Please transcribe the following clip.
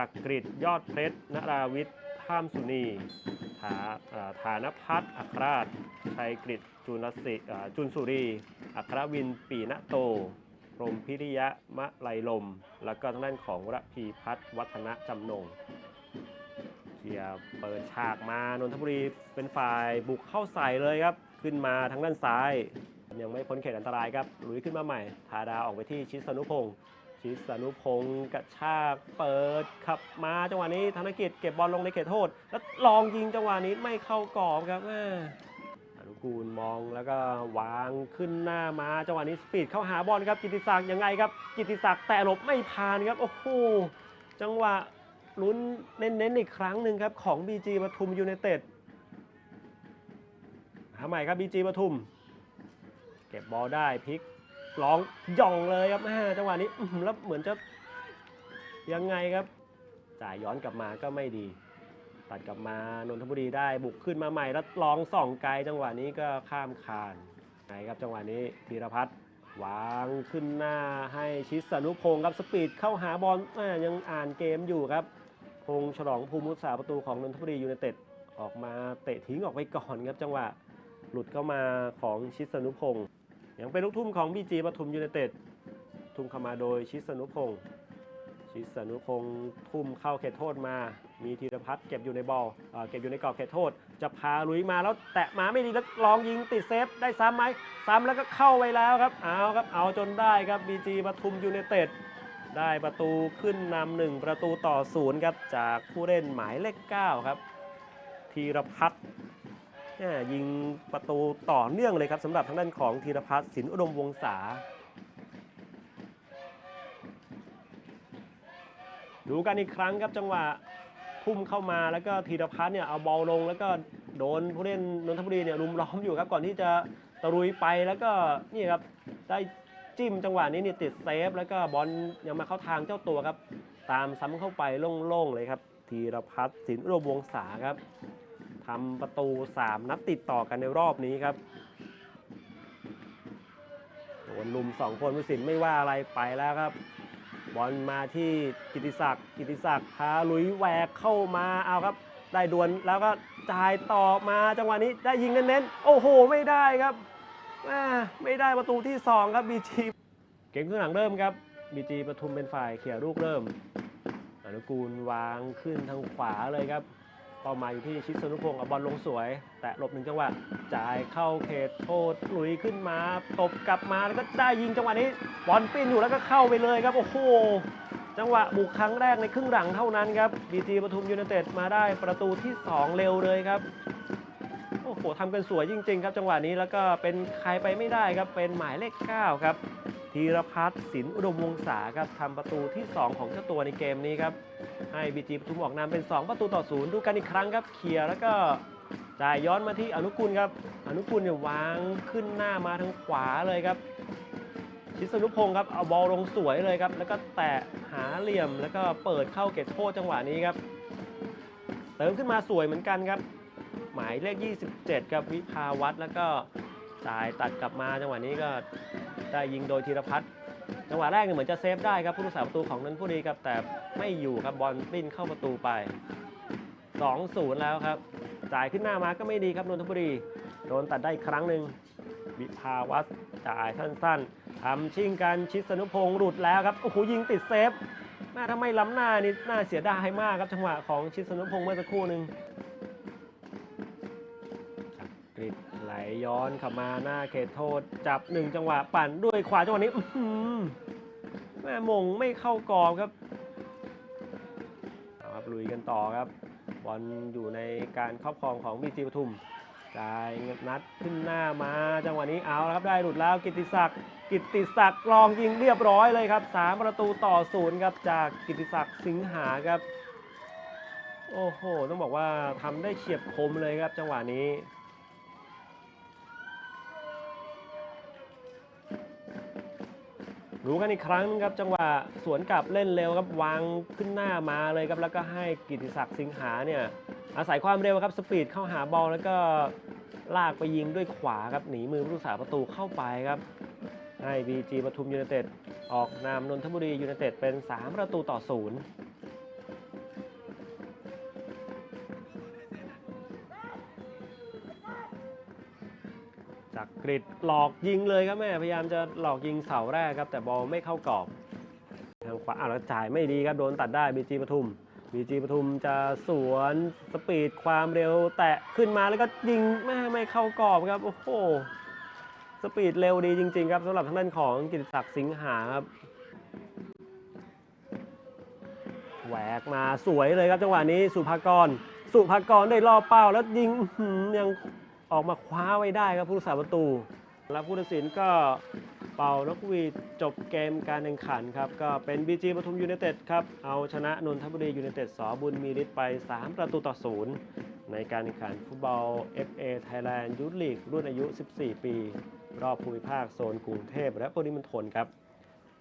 จักกริดยอดเพชรนราวิทย์ท่ามสุนีฐาฐานพัฒน์อัครราช ชัยกริดจุลศิจุนสุรี อัครวินปีณโตรมพิริยะมะไลลม แล้วก็ทางด้านของระพีพัฒนวัฒนจำนงเกียร์เปิดฉากมานนทบุรีเป็นฝ่ายบุกเข้าใส่เลยครับ ขึ้นมาทางด้านซ้าย ยังไม่พ้นเขตอันตรายครับลุยขึ้นมาใหม่ ทาดาออกไปที่ชิสนุพงศ์ ชิสนุพงศ์กระชากเปิดขับมาจังหวะนี้ธนกิจเก็บบอลลงในเขตโทษ แล้วลองยิงจังหวะนี้ไม่เข้ากรอบครับอนุกูลมองแล้วก็วางขึ้นหน้ามาจังหวะนี้สปีดเข้าหาบอลครับกิติศักดิ์ยังไงครับ กิติศักดิ์แต่หลบไม่ผ่านครับโอ้โหจังหวะลุ้นเน้นๆอีกครั้งหนึ่งครับของ BG ปทุมยูไนเต็ดหาใหม่ครับ BG ปทุม เก็บบอลได้พลิก ร้องย่องเลยครับแม่จังหวะนี้แล้วเหมือนจะยังไงครับจ่ายย้อนกลับมาก็ไม่ดี ตัดกลับมานนทบุรีได้บุกขึ้นมาใหม่แล้วลองส่องไกลจังหวะนี้ก็ข้ามคานไงครับจังหวะนี้ธีรพัฒน์วางขึ้นหน้าให้ชิสนุพงศ์ครับสปีดเข้าหาบอลแม่ยังอ่านเกมอยู่ครับ พงฉลองภูมิมุสาประตูของนนทบุรียูไนเต็ดออกมาเตะทิ้งออกไปก่อนครับจังหวะหลุดเข้ามาของชิสนุพงศ์ ยังเป็นลูกทุ่มของบีจีปทุมยูไนเต็ดทุ่มเข้ามาโดยชิสนุพงศ์ชิสนุพงศ์ทุ่มเข้าเขตโทษมา มีธีรพัฒน์เก็บอยู่ในบอลเอเก็บอยู่ในกรอบเขตโทษ จะพาลุยมาแล้วแตะมาไม่ดีแล้วลองยิงติดเซฟได้ซ้ำไหมซ้ำแล้วก็เข้าไปแล้วครับเอาครับเอาจนได้ครับบีจีปทุมยูไนเต็ดได้ประตูขึ้นนำหนึ่งประตูต่อศูนย์ครับจากผู้เล่นหมายเลข9ครับธีรพัฒน์ ยิงประตูต่อเนื่องเลยครับสำหรับทางด้านของธีรพัฒน์สินอุดมวงศาดูกันอีกครั้งครับจังหวะพุ่มเข้ามาแล้วก็ธีรพัฒน์เนี่ยเอาบอลลง แล้วก็โดนผู้เล่นนนทบุรีเนี่ยรุมล้อมอยู่ครับก่อนที่จะตะรุยไปแล้วก็นี่ครับได้จิ้มจังหวะนี้นี่ติดเซฟ แล้วก็บอลยังมาเข้าทางเจ้าตัวครับ ตามซ้ำเข้าไปโล่งๆเลยครับธีรพัฒน์สินอุดมวงศาครับ ทำประตู 3 นัดติดต่อกันในรอบนี้ครับโดนลุม2 คนผู้สินไม่ว่าอะไรไปแล้วครับ บอลมาที่กิติศักดิ์กิติศักดิ์พาลุยแหวกเข้ามาเอาครับ ได้ดวลแล้วก็จ่ายต่อมาจังหวะนี้ได้ยิงเน้นๆโอ้โห ไม่ได้ครับไม่ได้ประตูที่ 2 ครับบีจีเกมครึ่งหลังเริ่มครับบีจีปทุมเป็นฝ่ายเขี่ยลูกเริ่มอนุกูลวางขึ้นทางขวาเลยครับ เป้าหมายอยู่ที่ชิดสนุพงศ์เอาบอลลงสวย แต่หลบหนึ่งจังหวะจ่ายเข้าเขตโทษหลุยขึ้นมา ตบกลับมาแล้วก็ได้ยิงจังหวะนี้บอลปิ้นอยู่แล้วก็เข้าไปเลยครับ โอ้โห จังหวะบุกครั้งแรกในครึ่งหลังเท่านั้นครับบีจีปทุมยูไนเต็ดมาได้ประตูที่ 2 เร็วเลยครับโอ้โหทำกันสวยจริง ๆ ครับ จังหวะนี้แล้วก็เป็นใครไปไม่ได้ครับเป็นหมายเลข 9 ครับ ธีรพัฒน์สินอุดมวงศาครับทำประตูที่ 2 ของเจ้าตัวในเกมนี้ครับ ให้บีจีปทุมออกนำเป็น 2 ประตูต่อศูนย์ดูกันอีกครั้งครับเคลียร์แล้วก็จ่ายย้อนมาที่อนุกุลครับ อนุกุลเนี่ยวางขึ้นหน้ามาทางขวาเลยครับ ชิสนุพงศ์ครับเอาบอลลงสวยเลยครับ แล้วก็แตะหาเหลี่ยมแล้วก็เปิดเข้าเก็บโทษจังหวะนี้ครับ เติมขึ้นมาสวยเหมือนกันครับ หมายเลข 27 ครับวิภาวัฒน์แล้วก็จ่ายตัดกลับมาจังหวะนี้ก็ ได้ยิงโดยธีรพัฒน์จังหวะแรกเนี่ยเหมือนจะเซฟได้ครับผู้รักษาประตูของนนทบุรีครับแต่ไม่อยู่ครับบอลปิ้นเข้าประตูไป 2-0 แล้วครับจ่ายขึ้นหน้ามาก็ไม่ดีครับนนทบุรีโดนตัดได้ครั้งหนึ่งวิภาวัฒน์จ่ายสั้นๆทำชิงกันชิดสนุพงศ์หลุดแล้วครับโอ้โหยิงติดเซฟหน้ทำไมล้ำหน้านี่น่าเสียดายมากครับจังหวะของชิดสนุพงศ์เมื่อสักครู่หนึ่งกริด ไหลย้อนเข้ามาหน้าเขตโทษ จับหนึ่งจังหวะปั่นด้วยขวาจังหวะนี้แม่มงไม่เข้ากรอบครับเอาครับลุยกันต่อครับบอลอยู่ในการครอบครองของบีจีปทุมจ่ายนัดขึ้นหน้ามาจังหวะนี้เอาแล้วครับได้หลุดแล้วกิติศักดิ์กิติศักดิ์ลองยิงเรียบร้อยเลยครับสามประตูต่อศูนย์ครับจากกิตติศักดิ์สิงหาครับ โอ้โห ต้องบอกว่าทำได้เฉียบคมเลยครับจังหวะนี้ รู้กันอีกครั้งนึงครับจังหวะสวนกลับเล่นเร็วครับวางขึ้นหน้ามาเลยครับแล้วก็ให้กิติศักดิ์สิงหาเนี่ยอาศัยความเร็วครับสปีดเข้าหาบอลแล้วก็ลากไปยิงด้วยขวาครับหนีมือผู้รักษาประตูเข้าไปครับให้บีจีปทุมยูเนเต็ดออกนามนนทบุรียูเนเต็ดเป็น 3 ประตูต่อศูนย์ จักริดหลอกยิงเลยครับแม่พยายามจะหลอกยิงเสาแรกครับ แต่บอลไม่เข้ากรอบ ทางขวาอะแล้วจ่ายไม่ดีครับโดนตัดได้บีจีปทุมบีจีปทุมจะสวนสปีดความเร็ว แตะขึ้นมาแล้วก็ยิงไม่ไม่เข้ากรอบครับโอ้โหสปีดเร็วดีจริง ๆ ครับสำหรับทางด้านของกิติศักดิ์สิงหาครับแหวกมาสวยเลยครับจังหวะนี้สุภากร สุภากรได้รอบเป้าแล้วยิงยัง ออกมาคว้าไว้ได้ครับผู้รักษาประตู แล้วผู้ตัดสินก็เป่านกหวีดจบเกมการแข่งขันครับ ก็เป็น BG ปทุมยูเนเต็ดครับ เอาชนะนนทบุรียูเนเต็ดสอบุญมีฤทธิ์ไป 3 ประตูต่อศูนย์ในการแข่งขันฟุตบอล FA Thailand Youth League รุ่นอายุ 14 ปี รอบภูมิภาคโซนกรุงเทพและปริมณฑลครับ